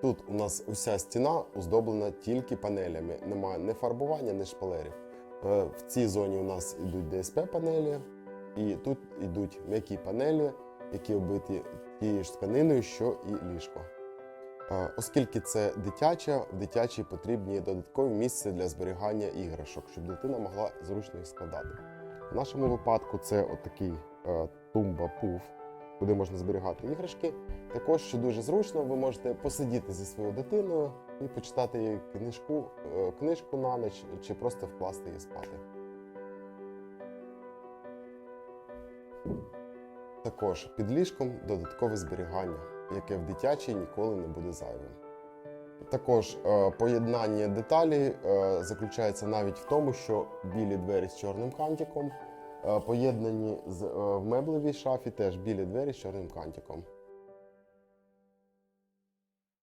Тут у нас уся стіна оздоблена тільки панелями. Немає ні фарбування, ні шпалерів. Е, В цій зоні у нас йдуть ДСП панелі, і тут йдуть м'які панелі, які оббиті тією ж тканиною, що і ліжко. Е, Оскільки це дитяча, в дитячій потрібні додаткові місця для зберігання іграшок, щоб дитина могла зручно їх складати. В нашому випадку це отакий е, тумба-пуф, куди можна зберігати іграшки. Також, що дуже зручно, ви можете посидіти зі своєю дитиною і почитати їй книжку, е, книжку на ніч чи просто вкласти її спати. Також під ліжком додаткове зберігання, яке в дитячій ніколи не буде зайвим. Також е, поєднання деталі е, заключається навіть в тому, що білі двері з чорним кантиком поєднані з е, в меблевій шафі теж білі двері з чорним кантиком.